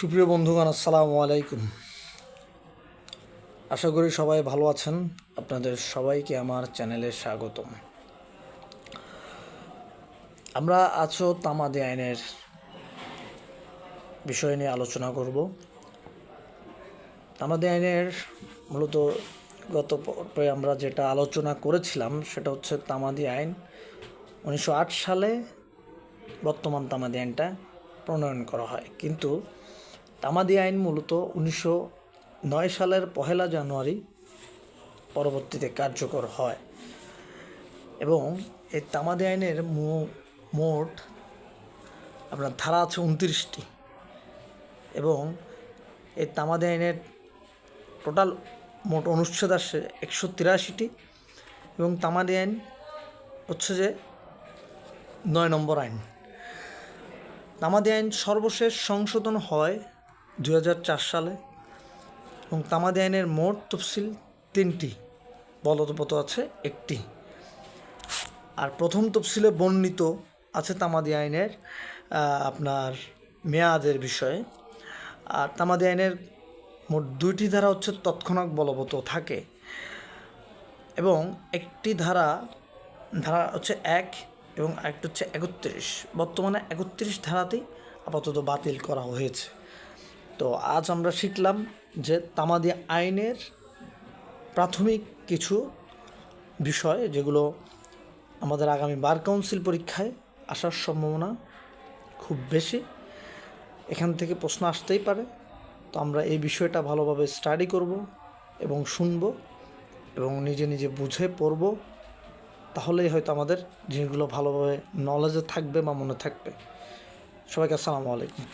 সুপ্রিয় বন্ধুগণ, আসসালামু আলাইকুম। আশা করি সবাই ভালো আছেন। আপনাদের সবাইকে আমার চ্যানেলে স্বাগতম। আমরা আছো তামাদি আইনের বিষয় নিয়ে আলোচনা করব। তামাদি আইনের মূলত গত পর্বে আমরা যেটা আলোচনা করেছিলাম, সেটা হচ্ছে তামাদি আইন উনিশশো আট সালে বর্তমান তামাদি আইনটা প্রণয়ন করা হয়। কিন্তু তামাদি আইন মূলত উনিশশো নয় সালের পহেলা জানুয়ারি পরবর্তীতে কার্যকর হয় এবং এই তামাদি আইনের মোট আপনার ধারা আছে উনত্রিশটি এবং এই তামাদি আইনের টোটাল মোট অনুচ্ছেদ আসে একশো তিরাশিটি এবং তামাদি আইন হচ্ছে যে নয় নম্বর আইন। তামাদি আইন সর্বশেষ সংশোধন হয় দু হাজার চার সালে এবং তামাদি আইনের মোট তফসিল তিনটি বলদপত আছে একটি। আর প্রথম তফসিলে বর্ণিত আছে তামাদি আইনের আপনার মেয়াদের বিষয়ে। আর তামাদি আইনের মোট দুইটি ধারা হচ্ছে তৎক্ষণাৎ বলবৎ থাকে এবং একটি ধারা ধারা হচ্ছে এক এবং একটা হচ্ছে একত্রিশ। বর্তমানে একত্রিশ ধারাতেই আপাতত বাতিল করা হয়েছে। তো আজ আমরা শিখলাম যে তামাদি আইনের প্রাথমিক কিছু বিষয় যেগুলো আমাদের আগামী বার কাউন্সিল পরীক্ষায় আসার সম্ভাবনা খুব বেশি। এখান থেকে প্রশ্ন আসতেই পারে। তো আমরা এই বিষয়টা ভালোভাবে স্টাডি করব এবং শুনব এবং নিজে নিজে বুঝে পড়ব। তাহলেই হয়তো আমাদের জিনিসগুলো ভালোভাবে নলেজে থাকবে বা মনে থাকবে। সবাইকে আসসালামু আলাইকুম।